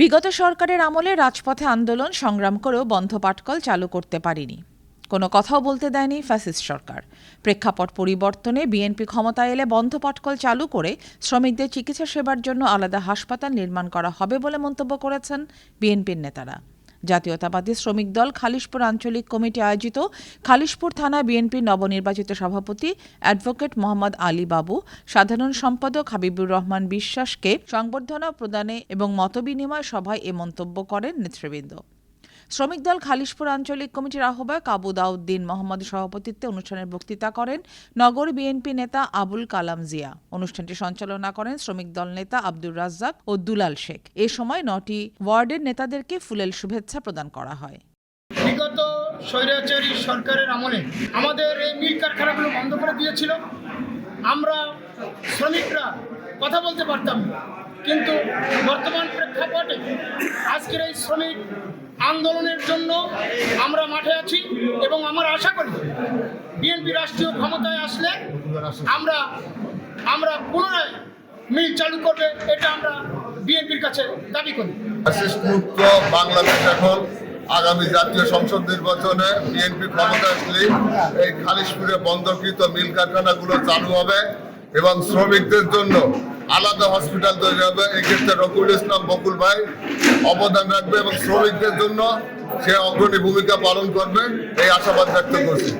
বিগত সরকারের আমলে রাজপথে আন্দোলন সংগ্রাম করেও বন্ধ পাটকল চালু করতে পারিনি। কোনো কথাও বলতে দেয়নি ফ্যাসিস্ট সরকার। প্রেক্ষাপট পরিবর্তনে বিএনপি ক্ষমতায় এলে বন্ধ পাটকল চালু করে শ্রমিকদের চিকিৎসা সেবার জন্য আলাদা হাসপাতাল নির্মাণ করা হবে বলে মন্তব্য করেছেন বিএনপির নেতারা। জাতীয়তাবাদী শ্রমিক দল খালিশপুর আঞ্চলিক কমিটি আয়োজিত খালিশপুর থানা বিএনপির নবনির্বাচিত সভাপতি অ্যাডভোকেট মোহাম্মদ আলী বাবু, সাধারণ সম্পাদক হাবিবুর রহমান বিশ্বাসকে সংবর্ধনা প্রদানে এবং মতবিনিময় সভায় এ মন্তব্য করেন নেতৃবৃন্দ। শ্রমিক দল খালিশপুর আঞ্চলিক কমিটির আহ্বায়ক আবু দাউদ্দিন মোহাম্মদ সভাপতিত্বে অনুষ্ঠানের বক্তৃতা করেন নগর বিএনপি নেতা আবুল কালাম জিয়া। অনুষ্ঠানটি সঞ্চালনা করেন শ্রমিক দল নেতা আব্দুর রাজ্জাক ও দুলাল শেখ। এ সময় নটি ওয়ার্ডের নেতাদেরকে ফুলেল শুভেচ্ছা প্রদান করা হয়। বিগত স্বৈরাচারী সরকারের আমলে আমাদের এই মিল কারখানাগুলো বন্ধ করে দিয়েছিল। আমরা শ্রমিকরা কথা বলতে পারতাম কিন্তু বর্তমান প্রেক্ষাপটে আজকের এই শ্রমিক আন্দোলনের জন্য আমরা মাঠে আছি এবং আমার আশা করি বিএনপি রাষ্ট্রীয় ক্ষমতায় আসলে আমরা আমরা পুনরায় মিল চালু করবে, এটা আমরা বিএনপির কাছে দাবি করি। মুক্ত বাংলাদেশ এখন আগামী জাতীয় সংসদ নির্বাচনে বিএনপি ক্ষমতা আসলে এই খালিশপুরে বন্ধকৃত মিল কারখানাগুলো চালু হবে এবং শ্রমিকদের জন্য আলাদা হসপিটাল তৈরি হবে। এক্ষেত্রে রকুল ইসলাম বকুল ভাই অবদান রাখবে এবং শ্রমিকদের জন্য সে অগ্রণী ভূমিকা পালন করবে। এই আশাবাদ ব্যক্ত করছি।